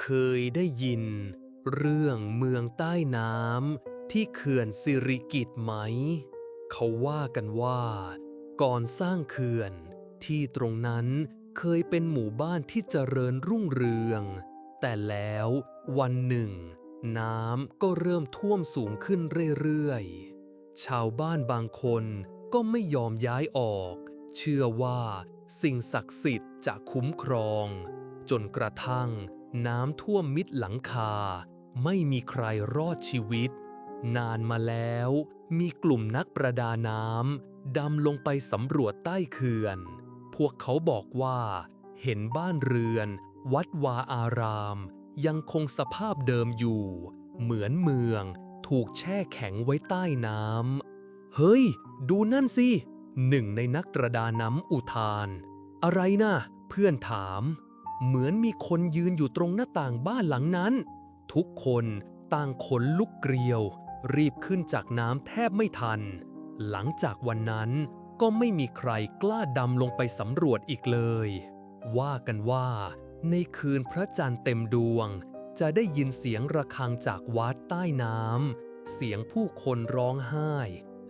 เคยได้ยิน เรื่องเมืองใต้น้ำที่เขื่อนสิริกิตไหม เขาว่ากันว่า ก่อนสร้างเขื่อน ที่ตรงนั้นเคยเป็นหมู่บ้านที่เจริญรุ่งเรือง แต่แล้ววันหนึ่ง น้ำก็เริ่มท่วมสูงขึ้นเรื่อยๆ ชาวบ้านบางคนก็ไม่ยอมย้ายออก เชื่อว่าสิ่งศักดิ์สิทธิ์จะคุ้มครอง จนกระทั่ง น้ำท่วมมิดหลังคา ไม่มีใครรอดชีวิต นานมาแล้ว มีกลุ่มนักประดาน้ำดำลงไปสำรวจใต้เขื่อน พวกเขาบอกว่า เห็นบ้านเรือน วัดวาอาราม ยังคงสภาพเดิมอยู่ เหมือนเมือง ถูกแช่แข็งไว้ใต้น้ำ เฮ้ย ดูนั่นสิ หนึ่งในนักประดาน้ำอุทาน อะไรนะเพื่อนถาม เหมือนมีคนยืนอยู่ตรงหน้าต่างบ้านหลังนั้น ทุกคนต่างขนลุกเกลียว รีบขึ้นจากน้ำแทบไม่ทัน หลังจากวันนั้นก็ไม่มีใครกล้าดำลงไปสำรวจอีกเลย ว่ากันว่า ในคืนพระจันทร์เต็มดวง จะได้ยินเสียงระฆังจากวัดใต้น้ำเสียงผู้คนร้องไห้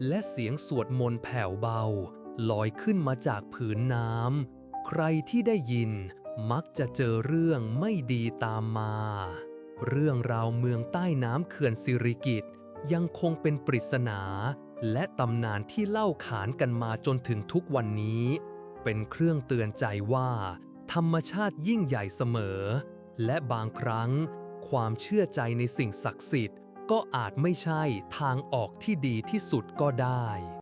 และเสียงสวดมนต์แผ่วเบา ลอยขึ้นมาจากผืนน้ำใครที่ได้ยิน มักจะเจอเรื่องไม่ดีตามมา เรื่องราวเมืองใต้น้ำเขื่อนสิริกิตยังคงเป็นปริศนา และตำนานที่เล่าขานกันมาจนถึงทุกวันนี้ เป็นเครื่องเตือนใจว่า ธรรมชาติยิ่งใหญ่เสมอ และบางครั้ง ความเชื่อใจในสิ่งศักดิ์สิทธิ์ ก็อาจไม่ใช่ทางออกที่ดีที่สุดก็ได้